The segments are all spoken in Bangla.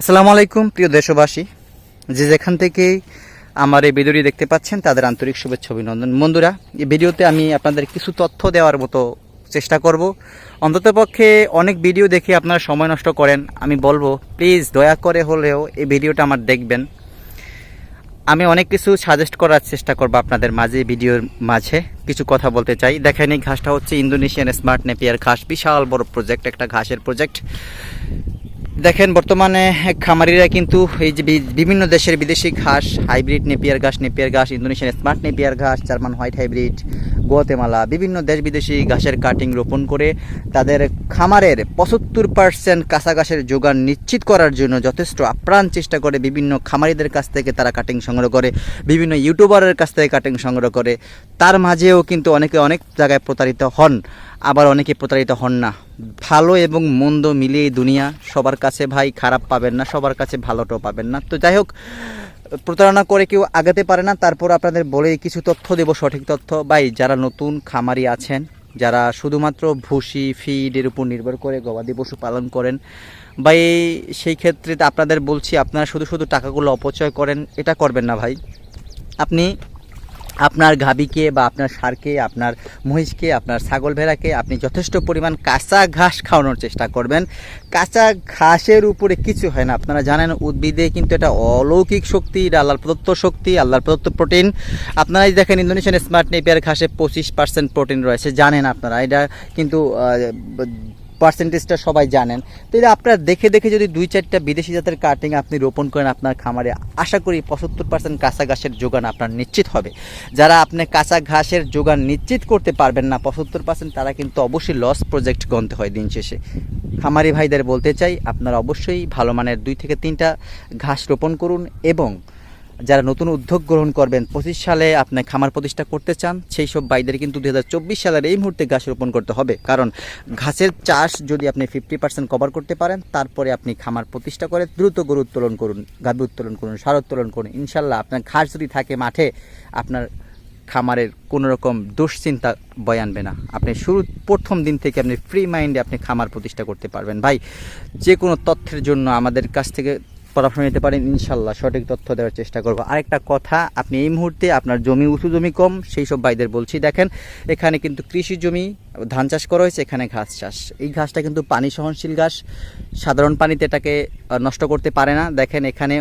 আসসালামু আলাইকুম, প্রিয় দেশবাসী। যে যেখান থেকে আমার এই ভিডিওটি দেখতে পাচ্ছেন, তাদের আন্তরিক শুভেচ্ছা অভিনন্দন। বন্ধুরা, এই ভিডিওতে আমি আপনাদের কিছু তথ্য দেওয়ার মতো চেষ্টা করব। অন্ততপক্ষে অনেক ভিডিও দেখে আপনারা সময় নষ্ট করেন। আমি বলব, প্লিজ দয়া করে হলেও এই ভিডিওটা আমার দেখবেন। আমি অনেক কিছু সাজেস্ট করার চেষ্টা করব আপনাদের মাঝে ভিডিওর মাঝে। কিছু কথা বলতে চাই। দেখেন, এই ঘাসটা হচ্ছে ইন্দোনেশিয়ান স্মার্ট নেপিয়ার ঘাস। বিশাল বড় প্রজেক্ট একটা ঘাসের প্রজেক্ট দেখেন, বর্তমানে খামারিরা কিন্তু এই যে বিভিন্ন দেশের বিদেশি ঘাস, হাইব্রিড নেপিয়ার ঘাস নেপিয়ার ঘাস, ইন্দোনেশিয়ান স্মার্ট নেপিয়ার ঘাস, জার্মান হোয়াইট হাইব্রিড গোয়াতেমালা, বিভিন্ন দেশ বিদেশি ঘাসের কাটিং রোপণ করে তাদের খামারের পঁচাত্তর পার্সেন্ট কাঁচা ঘাসের যোগান নিশ্চিত করার জন্য যথেষ্ট আপ্রাণ চেষ্টা করে বিভিন্ন খামারিদের কাছ থেকে তারা কাটিং সংগ্রহ করে, বিভিন্ন ইউটিউবারের কাছ থেকে কাটিং সংগ্রহ করে। তার মাঝেও কিন্তু অনেকে অনেক জায়গায় প্রতারিত হন, আবার অনেকে প্রতারিত হন না। ভালো এবং মন্দ মিলিয়ে দুনিয়া, সবার কাছে ভাই খারাপ পাবেন না, সবার কাছে ভালোটাও পাবেন না। তো যাই হোক প্রতারণা করে কেউ আগাতে পারে না, তারপর আপনাদের বলে কিছু তথ্য দেব, সঠিক তথ্য। ভাই, যারা নতুন খামারি আছেন, যারা শুধুমাত্র ভুসি ফিডের উপর নির্ভর করে গবাদি পশু পালন করেন বা এই সেই ক্ষেত্রে আপনাদের বলছি, আপনারা শুধু শুধু টাকাগুলো অপচয় করেন, এটা করবেন না ভাই। আপনি আপনার গাভীকে বা আপনার সারকে, আপনার মহিষকে, আপনার ছাগল ভেড়াকে আপনি যথেষ্ট পরিমাণ কাঁচা ঘাস খাওয়ানোর চেষ্টা করবেন। কাঁচা ঘাসের উপরে কিছু হয় না। আপনারা জানেন, উদ্ভিদে কিন্তু এটা অলৌকিক শক্তি, এটা আল্লাহর প্রদত্ত শক্তি, আল্লাহর প্রদত্ত প্রোটিন। আপনারা দেখেন, ইন্দোনেশিয়ান স্মার্ট নেপিয়ার ঘাসে পঁচিশ পার্সেন্ট প্রোটিন রয়েছে, জানেন আপনারা। এটা কিন্তু পার্সেন্টেজটা সবাই জানেন। তো এটা আপনারা দেখে দেখে যদি দুই চারটা বিদেশি জাতের কাটিং আপনি রোপণ করেন আপনার খামারে, আশা করি পঁচাত্তর পার্সেন্ট কাঁচা ঘাসের যোগান আপনার নিশ্চিত হবে। যারা আপনি কাঁচা ঘাসের যোগান নিশ্চিত করতে পারবেন না, পঁচাত্তর পার্সেন্ট তারা কিন্তু অবশ্যই লস প্রজেক্ট গণতে হয় দিন শেষে। খামারি ভাইদের বলতে চাই, আপনারা অবশ্যই ভালো মানের দুই থেকে তিনটা ঘাস রোপণ করুন এবং যারা নতুন উদ্যোগ গ্রহণ করবেন, পঁচিশ সালে আপনি খামার প্রতিষ্ঠা করতে চান, সেই সব বাইদের কিন্তু দু হাজার চব্বিশ সালের এই মুহূর্তে ঘাস রোপণ করতে হবে। কারণ ঘাসের চাষ যদি আপনি ফিফটি পার্সেন্ট কভার করতে পারেন, তারপরে আপনি খামার প্রতিষ্ঠা করে দ্রুত গরু উত্তোলন করুন, গাভী উত্তোলন করুন, সার উত্তোলন করুন। ইনশাল্লাহ আপনার ঘাস যদি থাকে মাঠে, আপনার খামারের কোনো রকম দুশ্চিন্তা বয়ে আনবে না। আপনি শুরু, প্রথম দিন থেকে আপনি ফ্রি মাইন্ডে আপনি খামার প্রতিষ্ঠা করতে পারবেন। ভাই যে কোনো তথ্যের জন্য আমাদের কাছ থেকে পরামর্শ নিতে পারেন, ইনশাল্লাহ সঠিক তথ্য দেওয়ার চেষ্টা করব। আরেকটা কথা, আপনি এই মুহূর্তে আপনার জমি, উঁচু জমি কম, সেই সব ভাইদের বলছি, দেখেন এখানে কিন্তু কৃষি জমি, ধান চাষ করা হয়েছে, এখানে ঘাস চাষ। এই ঘাসটা কিন্তু পানি সহনশীল ঘাস, সাধারণ পানিতে এটাকে নষ্ট করতে পারে না। দেখেন এখানে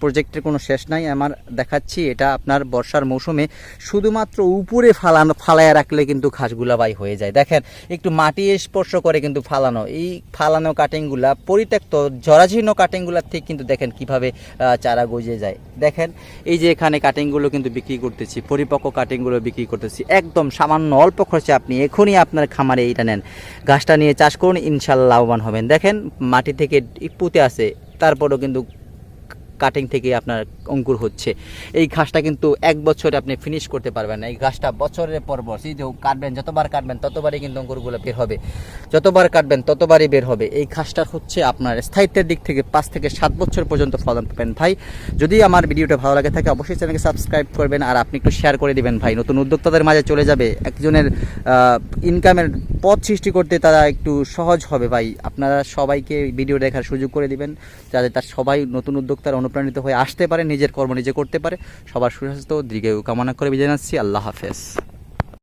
প্রজেক্টের কোনো শেষ নাই, আমার দেখাচ্ছি, এটা আপনার বর্ষার মৌসুমে শুধুমাত্র উপরে ফালানো ফালায় রাখলে কিন্তু ঘাসগুলা বাই হয়ে যায়। দেখেন, একটু মাটি স্পর্শ করে কিন্তু ফালানো। এই ফালানো কাটিংগুলা পরিত্যক্ত, জরাজীর্ণ কাটিংগুলার থেকে কিন্তু দেখেন কীভাবে চারা গজে যায়। দেখেন, এই যে এখানে কাটিংগুলো কিন্তু বিক্রি করতেছি, পরিপক্ক কাটিংগুলো বিক্রি করতেছি, একদম সামান্য অল্প খরচে আপনি এখনই আপনার খামারে এইটা নেন। গাছটা নিয়ে চাষ করুন, ইনশাল্লাহ লাভবান হবেন। দেখেন, মাটি থেকে পুঁতে আসে তারপরেও কিন্তু কাটিং থেকে আপনার অঙ্কুর হচ্ছে। এই ঘাসটা কিন্তু এক বছরে আপনি ফিনিশ করতে পারবেন না। এই ঘাসটা বছরের পর বছর, এই যে কাটবেন, যতবার কাটবেন, ততবারই কিন্তু অঙ্কুরগুলো বের হবে। যতবার কাটবেন, ততবারই বের হবে। এই ঘাসটা হচ্ছে আপনার স্থায়িত্বের দিক থেকে পাঁচ থেকে সাত বছর পর্যন্ত ফলন পাবেন ভাই। যদি আমার ভিডিওটা ভালো লাগে থাকে, অবশ্যই চ্যানেলকে সাবস্ক্রাইব করবেন আর আপনি একটু শেয়ার করে দিবেন ভাই। নতুন উদ্যোক্তাদের মাঝে চলে যাবে। একজনের ইনকামের পথ সৃষ্টি করতে তারা একটু সহজ হবে ভাই। আপনারা সবাইকে ভিডিও দেখার সুযোগ করে দিবেন, যাতে তার সবাই নতুন উদ্যোক্তারা অনুপ্রাণিত হয়ে আসতে পারে, নিজের কর্ম নিজে করতে পারে। সবার সুস্বাস্থ্য, দীর্ঘায়ু কামনা করে বিজয় জানাচ্ছি আল্লাহ হাফেজ।